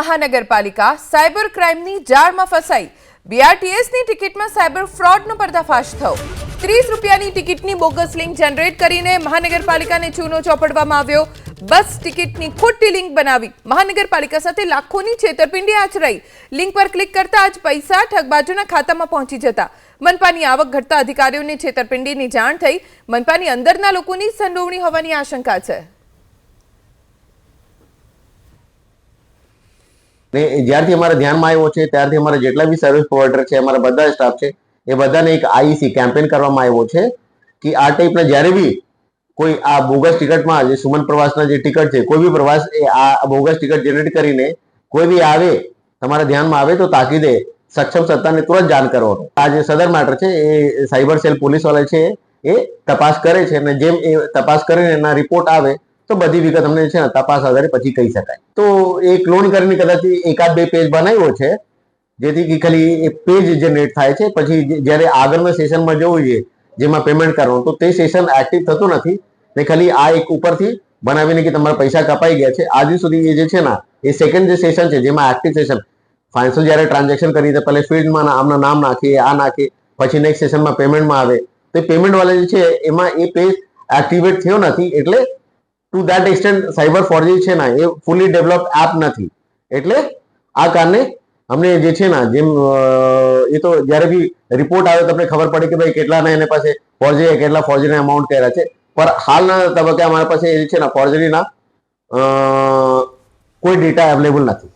મહાનગરપાલિકા સાયબર ક્રાઇમની જાળમાં ફસાઈ. બીઆરટીએસની ટિકિટમાં સાયબર ફ્રોડનો પર્દાફાશ થયો. ત્રીસ રૂપિયાની ટિકિટની બોગસ લિંક જનરેટ કરીને મહાનગરપાલિકાને ચૂનો ચોપડવામાં આવ્યો. બસ ટિકિટની ખોટી લિંક બનાવી. મહાનગરપાલિકા સાથે લાખોની છેતરપિંડી આચરાઈ. લિંક પર ક્લિક કરતા જ પૈસા ઠગબાજોના ખાતામાં પહોંચી જતા. મનપાની આવક ઘટતા અધિકારીઓને છેતરપિંડીની જાણ થઈ. મનપાની અંદરના લોકોની સંડોવણી હોવાની આશંકા છે. ને જ્યારથી અમારા ધ્યાનમાં આવ્યો છે, ત્યારથી અમારા જેટલા બી સર્વિસ પ્રોવાઈડર છે, અમારા બધા સ્ટાફ છે, એ બધાને એક આઈસી કેમ્પેન કરવામાં આવ્યો છે કે આ ટાઈપના જ્યારે બી કોઈ આ બોગસ ટિકિટમાં જે સુમન પ્રવાસના જે ટિકિટ છે, કોઈ બી પ્રવાસ એ આ બોગસ ટિકિટ જનરેટ કરીને કોઈ બી આવે, તમારા ધ્યાનમાં આવે તો તાકીદે સક્ષમ સત્તાને તુરંત જાણ કરવાનો. આ જે સદર મેટર છે, એ સાયબર સેલ પોલીસવાળા છે, એ તપાસ કરે છે અને જેમ એ તપાસ કરીને એના રિપોર્ટ આવે તો બધી વિગત અમને છે ને તપાસ આધારે પછી કહી શકાય. તો એ ક્લોન કરીને કદાચ એકાદ બે પેજ બનાવ્યો છે, જેથી કે ખાલી એ પેજ જનરેટ થાય છે. પછી જ્યારે આગળના સેશનમાં જવું જોઈએ જેમાં પેમેન્ટ કરવાનું, તો તે સેશન એક્ટિવ થતું નથી. ને ખાલી આ એક ઉપરથી બનાવીને કે તમારા પૈસા કપાઈ ગયા છે. આજ સુધી એ જે છે ને, એ સેકન્ડ જે સેશન છે, જેમાં એક્ટિવ સેશન ફાઇનાન્શિયલ જ્યારે ટ્રાન્ઝેક્શન કરી તો પહેલે ફિલ્ડમાં આમના નામ નાખીએ, આ નાખીએ, પછી નેક્સ્ટ સેશનમાં પેમેન્ટમાં આવે. તો પેમેન્ટ વાળા જે છે, એમાં એ પેજ એક્ટિવેટ થયો નથી, એટલે to that extent cyber forgery છે ને, એ ફૂલી ડેવલપ એપ નથી. એટલે આ કારણે અમને જે છે ને, જેમ એ તો જ્યારે બી રિપોર્ટ આવે તમને ખબર પડે કે ભાઈ કેટલાના એને પાસે ફોર્જરી કેટલા ફોર્જરીના અમાઉન્ટ કર્યા છે. પણ હાલના તબક્કે અમારા પાસે એ છે ને ફોર્જરીના કોઈ ડેટા અવેલેબલ નથી.